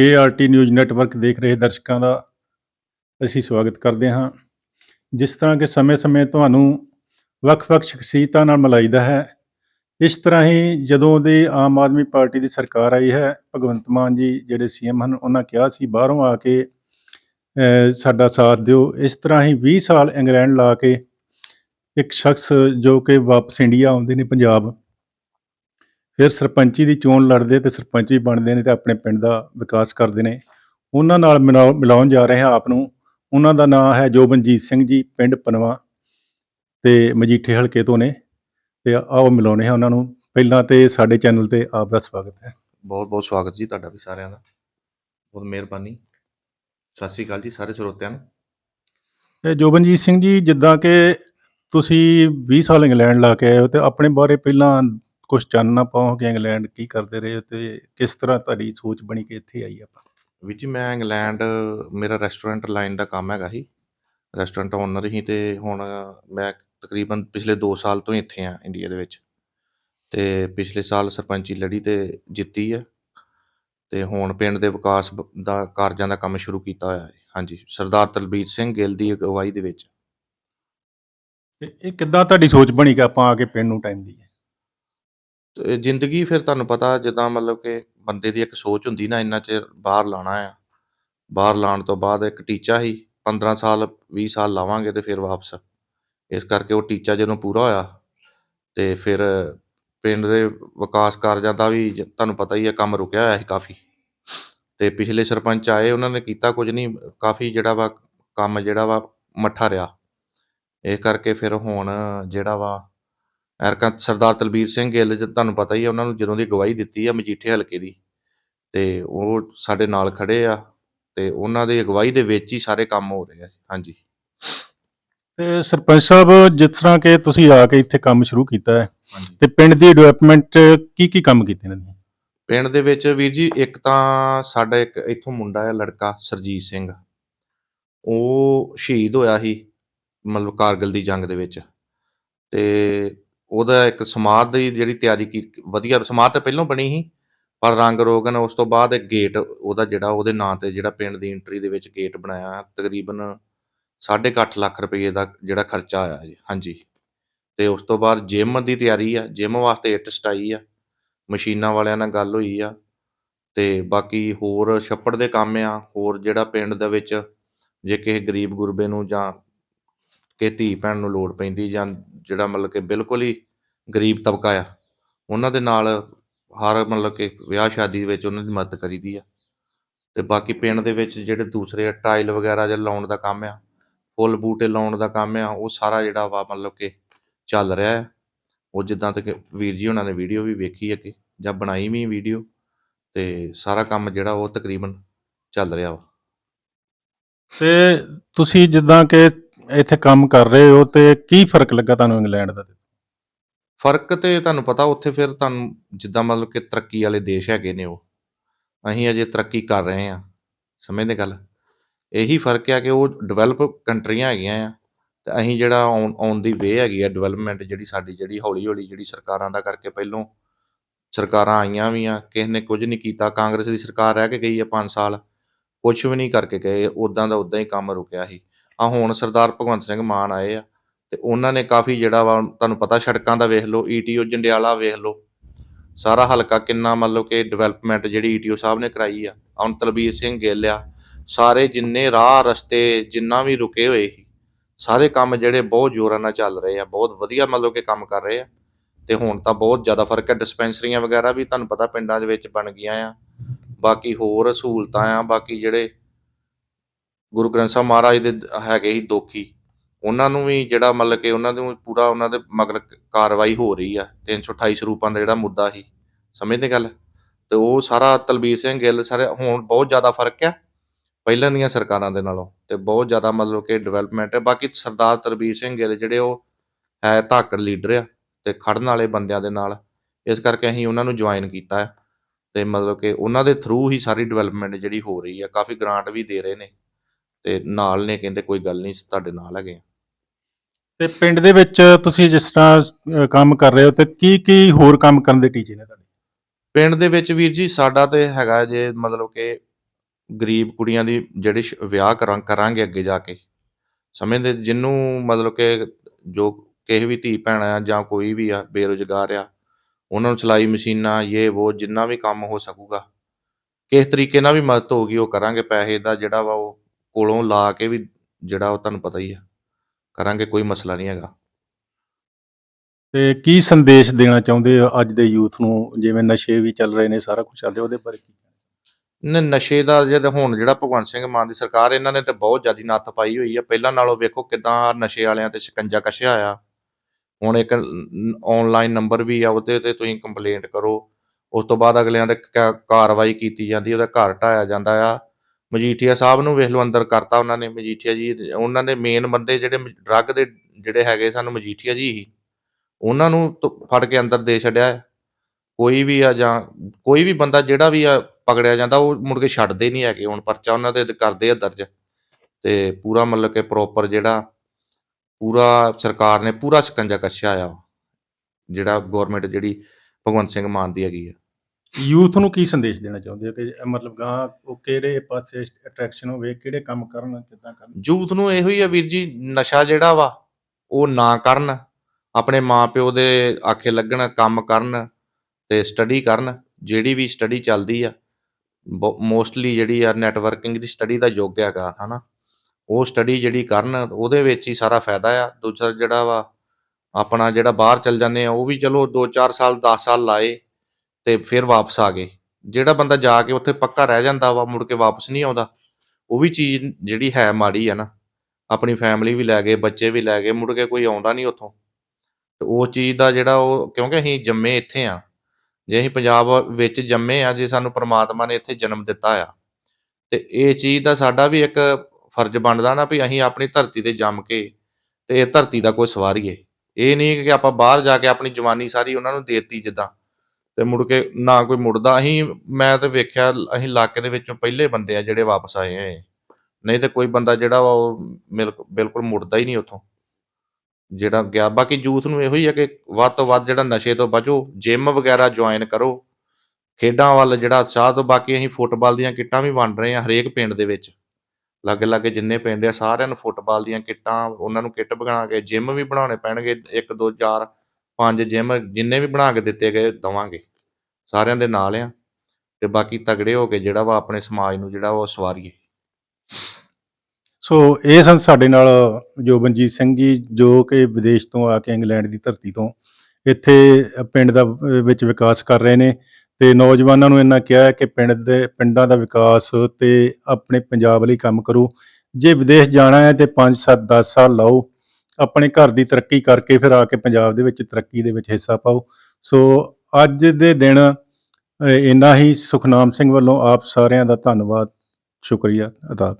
KRT news network ਦੇਖ ਰਹੇ ਦਰਸ਼ਕਾਂ ਦਾ ਅਸੀਂ ਸਵਾਗਤ ਕਰਦੇ ਹਾਂ। ਜਿਸ ਤਰ੍ਹਾਂ ਕਿ ਸਮੇਂ-ਸਮੇਂ ਤੁਹਾਨੂੰ ਵੱਖ-ਵੱਖ ਸ਼ਖਸੀਅਤਾਂ ਨਾਲ ਮਿਲਾਈਦਾ ਹੈ, ਇਸ ਤਰ੍ਹਾਂ ਹੀ ਜਦੋਂ ਦੀ ਆਮ ਆਦਮੀ ਪਾਰਟੀ ਦੀ ਸਰਕਾਰ ਆਈ ਹੈ, ਭਗਵੰਤ ਮਾਨ ਜੀ ਜਿਹੜੇ ਸੀਐਮ ਹਨ, ਉਹਨਾਂ ਕਿਹਾ ਸੀ, ਬਾਹਰੋਂ ਆ ਕੇ ਸਾਡਾ ਸਾਥ ਦਿਓ। ਇਸ ਤਰ੍ਹਾਂ ਹੀ 20 ਸਾਲ ਇੰਗਲੈਂਡ ਲਾ ਕੇ ਇੱਕ ਸ਼ਖਸ ਜੋ ਕਿ ਵਾਪਸ ਇੰਡੀਆ ਆਉਂਦੇ ਨੇ ਪੰਜਾਬ। ਫਿਰ ਸਰਪੰਚੀ ਦੀ ਚੋਣ ਲੜਦੇ ਤੇ ਸਰਪੰਚ ਵੀ ਬਣਦੇ ਨੇ ਤੇ ਆਪਣੇ ਪਿੰਡ ਦਾ ਵਿਕਾਸ ਕਰਦੇ ਨੇ। ਉਹਨਾਂ ਨਾਲ ਮਿਲਾਉ- ਮਿਲਾਉਣ ਜਾ ਰਹੇ ਆਪ ਨੂੰ। ਉਹਨਾਂ ਦਾ ਨਾਮ ਹੈ ਜੋਬਨਜੀਤ ਸਿੰਘ ਜੀ ਪਿੰਡ ਪਨਵਾ ਤੇ ਮਜੀਠੇ ਹਲਕੇ ਤੋਂ ਨੇ ਤੇ ਆਓ ਮਿਲਾਉਣੇ ਹਾਂ ਉਹਨਾਂ ਨੂੰ। ਪਹਿਲਾਂ ਤੇ ਸਾਡੇ ਚੈਨਲ ਤੇ ਆਪ ਦਾ ਸਵਾਗਤ ਹੈ। ਬਹੁਤ ਬਹੁਤ ਸਵਾਗਤ ਜੀ ਤੁਹਾਡਾ ਵੀ ਸਾਰਿਆਂ ਦਾ। ਬਹੁਤ ਮਿਹਰਬਾਨੀ। ਸਤਿ ਸ਼੍ਰੀ ਅਕਾਲ ਜੀ ਸਾਰੇ ਸਰੋਤਿਆਂ ਨੂੰ। ਤੇ ਜੋਬਨਜੀਤ ਸਿੰਘ ਜੀ ਜਿੱਦਾਂ ਕਿ ਤੁਸੀਂ 20 ਸਾਲ ਇੰਗਲੈਂਡ ਲਾ ਕੇ ਆਏ ਹੋ ਤੇ ਆਪਣੇ ਬਾਰੇ ਪਹਿਲਾਂ ਕੁਝ ਜਾਣਨਾ ਪਾਓ ਕਿ ਇੰਗਲੈਂਡ ਕੀ ਕਰਦੇ ਰਹੇ ਤੇ ਕਿਸ ਤਰ੍ਹਾਂ ਤੁਹਾਡੀ ਸੋਚ ਬਣੀ ਕਿ ਇੱਥੇ ਆਈ ਆਪਾਂ? ਵੀਰ ਜੀ ਮੈਂ ਇੰਗਲੈਂਡ ਮੇਰਾ ਰੈਸਟੋਰੈਂਟ ਲਾਈਨ ਦਾ ਕੰਮ ਹੈਗਾ ਸੀ। ਰੈਸਟੋਰੈਂਟ ਓਨਰ ਹੀ ਤੇ ਹੁਣ ਮੈਂ ਤਕਰੀਬਨ ਪਿਛਲੇ 2 ਸਾਲ ਤੋਂ ਇੱਥੇ ਆ ਇੰਡੀਆ ਦੇ ਵਿੱਚ। ਤੇ ਪਿਛਲੇ ਸਾਲ ਸਰਪੰਚੀ ਲੜੀ ਤੇ ਜਿੱਤੀ ਹੈ ਤੇ ਹੁਣ ਪਿੰਡ ਦੇ ਵਿਕਾਸ ਦਾ ਕਾਰਜਾਂ ਦਾ ਕੰਮ ਸ਼ੁਰੂ ਕੀਤਾ ਹੋਇਆ ਹੈ। ਹਾਂਜੀ ਸਰਦਾਰ ਤਲਬੀਰ ਸਿੰਘ ਗਿੱਲ ਦੀ ਅਗਵਾਈ ਦੇ ਵਿੱਚ। ਇਹ ਕਿੱਦਾਂ ਤੁਹਾਡੀ ਸੋਚ ਬਣੀ ਕਿ ਆਪਾਂ ਆ ਕੇ ਪਿੰਡ ਨੂੰ ਟਾਈਮ ਦਈਏ? ਤੇ ਜ਼ਿੰਦਗੀ ਫਿਰ ਤੁਹਾਨੂੰ ਪਤਾ ਜਿੱਦਾਂ ਮਤਲਬ ਕਿ ਬੰਦੇ ਦੀ ਇੱਕ ਸੋਚ ਹੁੰਦੀ ਨਾ, ਇੰਨਾ ਚਿਰ ਬਾਹਰ ਲਾਣਾ ਆ। ਬਾਹਰ ਲਾਉਣ ਤੋਂ ਬਾਅਦ ਇੱਕ ਟੀਚਾ ਸੀ ਪੰਦਰਾਂ ਸਾਲ, ਵੀਹ ਸਾਲ ਲਾਵਾਂਗੇ ਤੇ ਫਿਰ ਵਾਪਸ। ਇਸ ਕਰਕੇ ਉਹ ਟੀਚਾ ਜਦੋਂ ਪੂਰਾ ਹੋਇਆ ਤੇ ਫਿਰ ਪਿੰਡ ਦੇ ਵਿਕਾਸ ਕਾਰਜਾਂ ਦਾ ਵੀ ਤੁਹਾਨੂੰ ਪਤਾ ਹੀ ਹੈ ਕੰਮ ਰੁਕਿਆ ਹੋਇਆ ਸੀ ਕਾਫੀ। ਤੇ ਪਿਛਲੇ ਸਰਪੰਚ ਆਏ, ਉਹਨਾਂ ਨੇ ਕੀਤਾ ਕੁਝ ਨਹੀਂ, ਕਾਫੀ ਜਿਹੜਾ ਵਾ ਕੰਮ ਜਿਹੜਾ ਵਾ ਮੱਠਾ ਰਿਹਾ। ਇਸ ਕਰਕੇ ਫਿਰ ਹੁਣ ਜਿਹੜਾ ਵਾ ਐਰਕਾ ਸਰਦਾਰ ਤਲਬੀਰ ਸਿੰਘ ਗਿੱਲ ਜੀ ਤੁਹਾਨੂੰ ਪਤਾ ਹੀ ਹੈ ਉਹਨਾਂ ਨੂੰ ਜਦੋਂ ਦੀ ਅਗਵਾਈ ਦਿੱਤੀ ਆ ਮਜੀਠੇ ਹਲਕੇ ਦੀ ਤੇ ਉਹ ਸਾਡੇ ਨਾਲ ਖੜੇ ਆ ਤੇ ਉਹਨਾਂ ਦੀ ਅਗਵਾਈ ਦੇ ਵਿੱਚ ਹੀ ਸਾਰੇ ਕੰਮ ਹੋ ਰਹੇ ਆ ਹਾਂਜੀ। ਤੇ ਸਰਪੰਚ ਸਾਹਿਬ ਜਿਸ ਤਰ੍ਹਾਂ ਕਿ ਤੁਸੀਂ ਆ ਕੇ ਇੱਥੇ ਕੰਮ ਸ਼ੁਰੂ ਕੀਤਾ ਹੈ ਹਾਂਜੀ। ਤੇ ਪਿੰਡ ਦੀ ਡਿਵੈਲਪਮੈਂਟ ਕੀ ਕੀ ਕੰਮ ਕੀਤੇ ਨੇ ਤੁਸੀਂ? ਪਿੰਡ ਦੇ ਵਿੱਚ ਵੀਰ ਜੀ ਇੱਕ ਤਾਂ ਸਾਡਾ ਇੱਕ ਇੱਥੋਂ ਮੁੰਡਾ ਹੈ ਲੜਕਾ ਸਰਜੀਤ ਸਿੰਘ। ਉਹ ਸ਼ਹੀਦ ਹੋਇਆ ਸੀ ਮਤਲਬ ਕਾਰਗਿਲ ਦੀ ਜੰਗ ਦੇ ਵਿੱਚ। ਤੇ ਉਹਦਾ ਇੱਕ ਸਮਾਧ ਦੀ ਜਿਹੜੀ ਤਿਆਰੀ ਕੀ, ਵਧੀਆ ਸਮਾਧ ਤਾਂ ਪਹਿਲਾਂ ਬਣੀ ਸੀ, ਪਰ ਰੰਗ ਰੋਗਨ ਉਸ ਤੋਂ ਬਾਅਦ ਇੱਕ ਗੇਟ ਉਹਦਾ ਜਿਹੜਾ ਉਹਦੇ ਨਾਂ ਤੇ ਜਿਹੜਾ ਪਿੰਡ ਦੀ ਐਂਟਰੀ ਦੇ ਵਿੱਚ ਗੇਟ ਬਣਾਇਆ ਤਕਰੀਬਨ 8.5 ਲੱਖ ਰੁਪਏ ਦਾ ਜਿਹੜਾ ਖਰਚਾ ਆਇਆ ਜੀ, ਹਾਂਜੀ। ਤੇ ਉਸ ਤੋਂ ਬਾਅਦ ਜਿਮ ਦੀ ਤਿਆਰੀ ਆ ਜਿਮ ਵਾਸਤੇ ਇੱਟ ਸਟਾਈ ਆ, ਮਸ਼ੀਨਾਂ ਵਾਲਿਆਂ ਨਾਲ ਗੱਲ ਹੋਈ ਆ, ਤੇ ਬਾਕੀ ਹੋਰ ਛੱਪੜ ਦੇ ਕੰਮ ਆ, ਹੋਰ ਜਿਹੜਾ ਪਿੰਡ ਦੇ ਵਿੱਚ ਜੇ ਕਿਸੇ ਗਰੀਬ ਗੁਰਬੇ ਨੂੰ ਜਾਂ ਕਿ ਧੀ ਭੈਣ ਨੂੰ ਲੋੜ ਪੈਂਦੀ ਜਾਂ ਜਿਹੜਾ ਮਤਲਬ ਕਿ ਬਿਲਕੁਲ ਹੀ ਗਰੀਬ ਤਬਕਾ ਆ, ਉਹਨਾਂ ਦੇ ਨਾਲ ਹਰ ਮਤਲਬ ਕਿ ਵਿਆਹ ਸ਼ਾਦੀ ਵਿੱਚ ਉਹਨਾਂ ਦੀ ਮਦਦ ਕਰੀਦੀ ਆ। ਅਤੇ ਬਾਕੀ ਪਿੰਡ ਦੇ ਵਿੱਚ ਜਿਹੜੇ ਦੂਸਰੇ ਟਾਈਲ ਵਗੈਰਾ ਜਾਂ ਲਾਉਣ ਦਾ ਕੰਮ ਆ, ਫੁੱਲ ਬੂਟੇ ਲਾਉਣ ਦਾ ਕੰਮ ਆ, ਉਹ ਸਾਰਾ ਜਿਹੜਾ ਵਾ ਮਤਲਬ ਕਿ ਚੱਲ ਰਿਹਾ ਹੈ ਉਹ ਜਿੱਦਾਂ ਤੱਕ ਵੀਰ ਜੀ ਉਹਨਾਂ ਨੇ ਵੀਡੀਓ ਵੀ ਵੇਖੀ ਅੱਗੇ, ਜਾਂ ਬਣਾਈ ਵੀ ਵੀਡੀਓ, ਤੇ ਸਾਰਾ ਕੰਮ ਜਿਹੜਾ ਉਹ ਤਕਰੀਬਨ ਚੱਲ ਰਿਹਾ ਵਾ। ਤੇ ਤੁਸੀਂ ਜਿੱਦਾਂ ਕਿ ਇੱਥੇ ਕੰਮ ਕਰ ਰਹੇ ਹੋ ਤੇ ਕੀ ਫ਼ਰਕ ਲੱਗਾ ਤੁਹਾਨੂੰ ਇੰਗਲੈਂਡ ਦਾ? ਫ਼ਰਕ ਤੇ ਤੁਹਾਨੂੰ ਪਤਾ ਉੱਥੇ ਫਿਰ ਤੁਹਾਨੂੰ ਜਿੱਦਾਂ ਮਤਲਬ ਕਿ ਤਰੱਕੀ ਵਾਲੇ ਦੇਸ਼ ਹੈਗੇ ਨੇ ਉਹ। ਅਸੀਂ ਅਜੇ ਤਰੱਕੀ ਕਰ ਰਹੇ ਹਾਂ। ਸਮਝਦੇ ਗੱਲ? ਇਹੀ ਫ਼ਰਕ ਹੈ ਕਿ ਉਹ ਡਿਵੈਲਪ ਕੰਟਰੀਆਂ ਹੈਗੀਆਂ ਆ ਤੇ ਅਸੀਂ ਜਿਹੜਾ ਔਨ ਦੀ ਵੇ ਹੈਗੀ ਆ ਡਿਵੈਲਪਮੈਂਟ ਜਿਹੜੀ ਸਾਡੀ ਜਿਹੜੀ ਹੌਲੀ ਹੌਲੀ ਜਿਹੜੀ ਸਰਕਾਰਾਂ ਦਾ ਕਰਕੇ ਪਹਿਲੋਂ ਸਰਕਾਰਾਂ ਆਈਆਂ ਵੀ ਆ, ਕਿਸੇ ਨੇ ਕੁਝ ਨਹੀਂ ਕੀਤਾ, ਕਾਂਗਰਸ ਦੀ ਸਰਕਾਰ ਰਹਿ ਕੇ ਗਈ ਆ 5 ਸਾਲ ਕੁਝ ਵੀ ਨਹੀਂ ਕਰਕੇ ਗਏ ਉਦਾਂ ਦਾ ਉਦਾਂ ਹੀ ਕੰਮ ਰੁਕਿਆ ਸੀ। ਆ ਹੁਣ ਸਰਦਾਰ ਭਗਵੰਤ ਸਿੰਘ ਮਾਨ ਆਏ ਆ ਤੇ ਉਹਨਾਂ ਨੇ ਕਾਫੀ ਜਿਹੜਾ ਵਾ, ਤੁਹਾਨੂੰ ਪਤਾ ਸੜਕਾਂ ਦਾ ਵੇਖ ਲਓ ਈਟੀਓ ਜੰਡਿਆਲਾ ਵੇਖ ਲਓ, ਸਾਰਾ ਹਲਕਾ ਕਿੰਨਾ ਮਤਲਬ ਕਿ ਡਿਵੈਲਪਮੈਂਟ ਜਿਹੜੀ ਈਟੀਓ ਸਾਹਿਬ ਨੇ ਕਰਾਈ ਆ, ਹੁਣ ਤਲਬੀਰ ਸਿੰਘ ਗਿੱਲ ਆ, ਸਾਰੇ ਜਿੰਨੇ ਰਾਹ ਰਸਤੇ ਜਿੰਨਾ ਵੀ ਰੁਕੇ ਹੋਏ ਸੀ, ਸਾਰੇ ਕੰਮ ਜਿਹੜੇ ਬਹੁਤ ਜ਼ੋਰਾਂ ਨਾਲ ਚੱਲ ਰਹੇ ਆ, ਬਹੁਤ ਵਧੀਆ ਮਤਲਬ ਕਿ ਕੰਮ ਕਰ ਰਹੇ ਆ, ਤੇ ਹੁਣ ਤਾਂ ਬਹੁਤ ਜ਼ਿਆਦਾ ਫ਼ਰਕ ਹੈ ਡਿਸਪੈਂਸਰੀਆਂ ਵਗੈਰਾ ਵੀ ਤੁਹਾਨੂੰ ਪਤਾ ਪਿੰਡਾਂ ਦੇ ਵਿੱਚ ਬਣ ਗਈਆਂ ਆ, ਬਾਕੀ ਹੋਰ ਸਹੂਲਤਾਂ ਆ, ਬਾਕੀ ਜਿਹੜੇ ਗੁਰੂ ਗ੍ਰੰਥ ਸਾਹਿਬ ਮਹਾਰਾਜ ਦੇ ਹੈਗੇ ਸੀ ਦੋਖੀ। ਉਹਨਾਂ ਨੂੰ ਵੀ ਜਿਹੜਾ ਮਤਲਬ ਕਿ ਉਹਨਾਂ ਨੂੰ ਪੂਰਾ ਉਹਨਾਂ ਦੇ ਮਗਰ ਕਾਰਵਾਈ ਹੋ ਰਹੀ ਆ 328 ਸਰੂਪਾਂ ਦਾ ਜਿਹੜਾ ਮੁੱਦਾ ਸੀ। ਸਮਝਦੇ ਗੱਲ? ਤੇ ਉਹ ਸਾਰਾ ਤਲਬੀਰ ਸਿੰਘ ਗਿੱਲ ਸਾਰੇ ਹੁਣ ਬਹੁਤ ਜ਼ਿਆਦਾ ਫ਼ਰਕ ਆ, ਪਹਿਲਾਂ ਦੀਆਂ ਸਰਕਾਰਾਂ ਦੇ ਨਾਲੋਂ। ਤੇ ਬਹੁਤ ਜ਼ਿਆਦਾ ਮਤਲਬ ਕਿ ਡਿਵੈਲਪਮੈਂਟ ਹੈ ਬਾਕੀ ਸਰਦਾਰ ਤਲਬੀਰ ਸਿੰਘ ਗਿੱਲ ਜਿਹੜੇ ਉਹ ਹੈ ਧਾਕੜ ਲੀਡਰ ਆ ਤੇ ਖੜਨ ਵਾਲੇ ਬੰਦਿਆਂ ਦੇ ਨਾਲ। ਇਸ ਕਰਕੇ ਅਸੀਂ ਉਹਨਾਂ ਨੂੰ ਜੁਆਇਨ ਕੀਤਾ ਹੈ ਤੇ ਮਤਲਬ ਕਿ ਉਹਨਾਂ ਦੇ ਥਰੂ ਹੀ ਸਾਰੀ ਡਿਵੈਲਪਮੈਂਟ ਜਿਹੜੀ ਹੋ ਰਹੀ ਆ, ਕਾਫੀ ਗ੍ਰਾਂਟ ਵੀ ਦੇ ਰਹੇ ਨੇ। ਤੇ ਨਾਲ ਨੇ ਕਹਿੰਦੇ ਕੋਈ ਗੱਲ ਨਹੀਂ ਤੁਹਾਡੇ ਨਾਲ ਹੈਗੇ ਆ ਤੇ ਪਿੰਡ ਦੇ ਵਿੱਚ ਤੁਸੀਂ ਜਿਸ ਤਰ੍ਹਾਂ ਅ, ਕੰਮ ਕਰ ਰਹੇ ਹੋ ਤੇ ਕੀ ਕੀ ਹੋਰ ਕੰਮ ਕਰਨ ਦੇ ਟੀਚੇ ਨੇ ਤੁਹਾਡੇ? ਪਿੰਡ ਦੇ ਵਿੱਚ ਵੀਰ ਜੀ ਸਾਡਾ ਤੇ ਹੈਗਾ ਜੇ ਮਤਲਬ ਕਿ ਗਰੀਬ ਕੁੜੀਆਂ ਦੀ ਜਿਹੜੀ ਸ਼ ਵਿਆਹ ਕਰਾਂ ਕਰਾਂਗੇ ਅੱਗੇ ਜਾ ਕੇ। ਸਮਝਦੇ ਜਿਹਨੂੰ ਮਤਲਬ ਕਿ ਜੋ ਕਿਸੇ ਵੀ ਧੀ ਭੈਣ ਆ ਜਾਂ ਕੋਈ ਵੀ ਆ ਬੇਰੁਜ਼ਗਾਰ ਆ ਉਹਨਾਂ ਨੂੰ ਸਿਲਾਈ ਮਸ਼ੀਨਾਂ ਯੇ ਵੋ ਜਿੰਨਾ ਵੀ ਕੰਮ ਹੋ ਸਕੂਗਾ। ਕਿਸ ਤਰੀਕੇ ਨਾਲ ਵੀ ਮਦਦ ਹੋਊਗੀ ਉਹ ਕਰਾਂਗੇ ਪੈਸੇ ਦਾ ਜਿਹੜਾ ਵਾ ਉਹ ਕੋਲੋਂ ਲਾ ਕੇ ਵੀ ਜਿਹੜਾ ਉਹ ਤੁਹਾਨੂੰ ਪਤਾ ਹੀ ਆ ਕਰਾਂਗੇ ਕੋਈ ਮਸਲਾ ਨਹੀਂ ਹੈਗਾ। ਤੇ ਕੀ ਸੰਦੇਸ਼ ਦੇਣਾ ਚਾਹੁੰਦੇ ਹੋ ਅੱਜ ਦੇ ਯੂਥ ਨੂੰ? ਜਿਵੇਂ ਨਸ਼ੇ ਵੀ ਚੱਲ ਰਹੇ ਨੇ ਸਾਰਾ ਕੁਝ ਚੱਲ ਰਿਹਾ ਉਹਦੇ ਬਾਰੇ ਕੀ ਨ ਨਸ਼ੇ ਦਾ ਜਿਹੜਾ ਹੁਣ ਜਿਹੜਾ ਭਗਵੰਤ ਸਿੰਘ ਮਾਨ ਦੀ ਸਰਕਾਰ ਇਹਨਾਂ ਨੇ ਤੇ ਬਹੁਤ ਜ਼ਿਆਦਾ ਨੱਥ ਪਾਈ ਹੋਈ ਆ। ਪਹਿਲਾਂ ਨਾਲੋਂ ਵੇਖੋ ਕਿਦਾਂ ਨਸ਼ੇ ਵਾਲਿਆਂ ਤੇ ਸ਼ਿਕੰਜਾ ਕੱਸਿਆ ਆ। ਹੁਣ ਇੱਕ ਆਨਲਾਈਨ ਨੰਬਰ ਵੀ ਆ ਉਹਦੇ ਤੇ ਤੁਸੀਂ ਕੰਪਲੇਂਟ ਕਰੋ। ਉਸ ਤੋਂ ਬਾਅਦ ਅਗਲਿਆਂ ਦੇ ਕਾ- ਕਾਰਵਾਈ ਕੀਤੀ ਜਾਂਦੀ ਉਹਦਾ ਘਰ ਢਾਇਆ ਜਾਂਦਾ ਆ। ਮਜੀਠੀਆ ਸਾਹਿਬ ਨੂੰ ਵੇਖ ਲਓ, ਅੰਦਰ ਕਰਤਾ ਉਹਨਾਂ ਨੇ ਮਜੀਠੀਆ ਜੀ ਉਹਨਾਂ ਦੇ ਮੇਨ ਬੰਦੇ ਜਿਹੜੇ ਡਰੱਗ ਦੇ ਜਿਹੜੇ ਹੈਗੇ ਸਾਨੂੰ, ਮਜੀਠੀਆ ਜੀ ਹੀ। ਉਹਨਾਂ ਨੂੰ ਫੜ ਕੇ ਅੰਦਰ ਦੇ ਛੱਡਿਆ। ਕੋਈ ਵੀ ਆ ਜਾਂ, ਕੋਈ ਵੀ ਬੰਦਾ ਜਿਹੜਾ ਵੀ ਆ ਪਕੜਿਆ ਜਾਂਦਾ, ਉਹ ਮੁੜ ਕੇ ਛੱਡਦੇ ਨਹੀਂ ਹੈਗੇ, ਹੁਣ ਪਰਚਾ ਉਹਨਾਂ ਤੇ ਕਰਦੇ ਆ ਦਰਜ। ਤੇ ਪੂਰਾ ਮਤਲਬ ਕਿ ਪ੍ਰੋਪਰ ਜਿਹੜਾ, ਪੂਰਾ ਸਰਕਾਰ ਨੇ ਪੂਰਾ ਸ਼ਿਕੰਜਾ ਕੱਸਿਆ ਆ। ਜਿਹੜਾ ਗਵਰਨਮੈਂਟ ਜਿਹੜੀ ਭਗਵੰਤ ਸਿੰਘ ਮਾਨ ਦੀ ਹੈਗੀ ਆ। ਯੂਥ ਨੂੰ ਕੀ ਸੰਦੇਸ਼ ਦੇਣਾ ਚਾਹੁੰਦੇ ਹੋ ਕਿ ਮਤਲਬ ਗਾਂ, ਉਹ ਕਿਹੜੇ ਪਾਸੇ ਅਟਰੈਕਸ਼ਨ ਹੋਵੇ, ਕਿਹੜੇ ਕੰਮ ਕਰਨ, ਕਿੱਦਾਂ ਕਰਨ? ਯੂਥ ਨੂੰ ਇਹੋ ਹੀ ਆ ਵੀਰ ਜੀ, ਨਸ਼ਾ ਜਿਹੜਾ ਵਾ, ਉਹ ਨਾ ਕਰਨ, ਆਪਣੇ ਮਾਪਿਓ ਦੇ ਆਖੇ ਲੱਗਣ, ਕੰਮ ਕਰਨ ਤੇ ਸਟੱਡੀ ਕਰਨ, ਜਿਹੜੀ ਵੀ ਸਟੱਡੀ ਚੱਲਦੀ ਆ ਮੋਸਟਲੀ ਜਿਹੜੀ ਆ ਨੈਟਵਰਕਿੰਗ ਦੀ ਸਟੱਡੀ ਦਾ ਯੁੱਗ ਹੈਗਾ ਹਨਾ? ਉਹ ਸਟੱਡੀ ਜਿਹੜੀ ਕਰਨ, ਉਹਦੇ ਵਿੱਚ ਹੀ ਸਾਰਾ ਫਾਇਦਾ ਆ। ਦੂਜਾ ਜਿਹੜਾ ਵਾ, ਆਪਣਾ ਜਿਹੜਾ ਬਾਹਰ ਚੱਲ ਜਾਂਦੇ ਆ, ਉਹ ਵੀ ਚਲੋ 2-4 ਸਾਲ 10 ਸਾਲ ਲਾਏ ਅਤੇ ਫਿਰ ਵਾਪਸ ਆ ਗਏ। ਜਿਹੜਾ ਬੰਦਾ ਜਾ ਕੇ ਉੱਥੇ ਪੱਕਾ ਰਹਿ ਜਾਂਦਾ ਵਾ, ਮੁੜ ਕੇ ਵਾਪਸ ਨਹੀਂ ਆਉਂਦਾ, ਉਹ ਵੀ ਚੀਜ਼ ਜਿਹੜੀ ਹੈ ਮਾੜੀ ਆ ਨਾ, ਆਪਣੀ ਫੈਮਿਲੀ ਵੀ ਲੈ ਗਏ, ਬੱਚੇ ਵੀ ਲੈ ਗਏ, ਮੁੜ ਕੇ ਕੋਈ ਆਉਂਦਾ ਨਹੀਂ ਉੱਥੋਂ। ਤੇ ਉਹ ਚੀਜ਼ ਦਾ ਜਿਹੜਾ ਉਹ, ਕਿਉਂਕਿ ਅਸੀਂ ਜੰਮੇ ਇੱਥੇ ਆ, ਜੇ ਅਸੀਂ ਪੰਜਾਬ ਵਿੱਚ ਜੰਮੇ ਆ, ਜੇ ਸਾਨੂੰ ਪ੍ਰਮਾਤਮਾ ਨੇ ਇੱਥੇ ਜਨਮ ਦਿੱਤਾ ਆ, ਤੇ ਇਹ ਚੀਜ਼ ਦਾ ਸਾਡਾ ਵੀ ਇੱਕ ਫਰਜ਼ ਬਣਦਾ ਨਾ ਵੀ ਅਸੀਂ ਆਪਣੀ ਧਰਤੀ ਤੇ ਜੰਮ ਕੇ ਤੇ ਇਹ ਧਰਤੀ ਦਾ ਕੋਈ ਸਵਾਰੀਏ। ਇਹ ਨਹੀਂ ਕਿ ਆਪਾਂ ਬਾਹਰ ਜਾ ਕੇ ਆਪਣੀ ਜਵਾਨੀ ਸਾਰੀ ਉਹਨਾਂ ਨੂੰ ਦੇਤੀ ਜਿੱਦਾਂ। ਤੇ ਮੁੜ ਕੇ ਨਾ ਕੋਈ ਮੁੜਦਾ। ਅਸੀਂ, ਮੈਂ ਤੇ ਵੇਖਿਆ, ਅਸੀਂ ਇਲਾਕੇ ਦੇ ਵਿੱਚੋਂ ਪਹਿਲੇ ਬੰਦੇ ਆ ਜਿਹੜੇ ਵਾਪਸ ਆਏ ਆ ਨਹੀਂ ਤੇ ਕੋਈ ਬੰਦਾ ਜਿਹੜਾ ਵਾ ਉਹ ਮਿਲ- ਬਿਲਕੁਲ ਮੁੜਦਾ ਹੀ ਨਹੀਂ ਉੱਥੋਂ। ਜਿਹੜਾ ਗਿਆ। ਬਾਕੀ ਯੂਥ ਨੂੰ ਇਹੋ ਹੀ ਹੈ ਕਿ ਵੱਧ ਤੋਂ ਵੱਧ ਜਿਹੜਾ ਨਸ਼ੇ ਤੋਂ ਬਚੋ ਜਿਮ ਵਗੈਰਾ ਜੁਆਇਨ ਕਰੋ। ਖੇਡਾਂ ਵੱਲ ਜਿਹੜਾ ਉਤਸ਼ਾਹ ਤੋਂ ਬਾਕੀ ਅਸੀਂ ਫੁੱਟਬਾਲ ਦੀਆਂ ਕਿੱਟਾਂ ਵੀ ਵੰਡ ਰਹੇ ਹਾਂ ਹਰੇਕ ਪਿੰਡ ਦੇ ਵਿੱਚ। ਲਾਗੇ ਲਾਗੇ ਜਿੰਨੇ ਪਿੰਡ ਆ ਸਾਰਿਆਂ ਨੂੰ ਫੁੱਟਬਾਲ ਦੀਆਂ ਕਿੱਟਾਂ, ਉਹਨਾਂ ਨੂੰ ਕਿੱਟ ਬਣਾ ਕੇ ਜਿਮ ਵੀ ਬਣਾਉਣੇ ਪੈਣਗੇ। 1 2 4 ਪੰਜ ਜਿਮ ਜਿੰਨੇ ਵੀ ਬਣਾ ਕੇ ਦਿੱਤੇ ਗਏ, ਦਵਾਂਗੇ। ਸਾਰਿਆਂ ਦੇ ਨਾਲ ਆ। ਤੇ ਬਾਕੀ ਤਗੜੇ ਹੋ ਕੇ ਜਿਹੜਾ ਵਾ ਆਪਣੇ ਸਮਾਜ ਨੂੰ ਜਿਹੜਾ ਵਾ ਉਹ ਸਵਾਰੀਏ। ਸੋ ਇਹ ਸਨ ਸਾਡੇ ਨਾਲ ਜੋਬਨਜੀਤ ਸਿੰਘ ਜੀ, ਜੋ ਕਿ ਵਿਦੇਸ਼ ਤੋਂ ਆ ਕੇ ਇੰਗਲੈਂਡ ਦੀ ਧਰਤੀ ਤੋਂ, ਇੱਥੇ ਪਿੰਡ ਦਾ ਵਿੱਚ ਵਿਕਾਸ ਕਰ ਰਹੇ ਨੇ। ਤੇ ਨੌਜਵਾਨਾਂ ਨੂੰ ਇਹਨਾਂ ਕਿਹਾ ਹੈ ਕਿ ਪਿੰਡ ਦੇ, ਪਿੰਡਾਂ ਦਾ ਵਿਕਾਸ ਤੇ ਆਪਣੇ ਪੰਜਾਬ ਲਈ ਕੰਮ ਕਰੋ। ਜੇ ਵਿਦੇਸ਼ ਜਾਣਾ ਹੈ ਤੇ 5 7 10 ਸਾਲ ਲਾਓ। ਆਪਣੇ ਘਰ ਦੀ ਤਰੱਕੀ ਕਰਕੇ ਫਿਰ ਆ ਕੇ ਪੰਜਾਬ ਦੇ ਵਿੱਚ ਤਰੱਕੀ ਦੇ ਵਿੱਚ ਹਿੱਸਾ ਪਾਓ। ਸੋ ਅੱਜ ਦੇ ਦਿਨ ਇੰਨਾ ਹੀ। ਸੁਖਨਾਮ ਸਿੰਘ ਵੱਲੋਂ ਆਪ ਸਾਰਿਆਂ ਦਾ ਧੰਨਵਾਦ। ਸ਼ੁਕਰੀਆ ਅਦਾਬ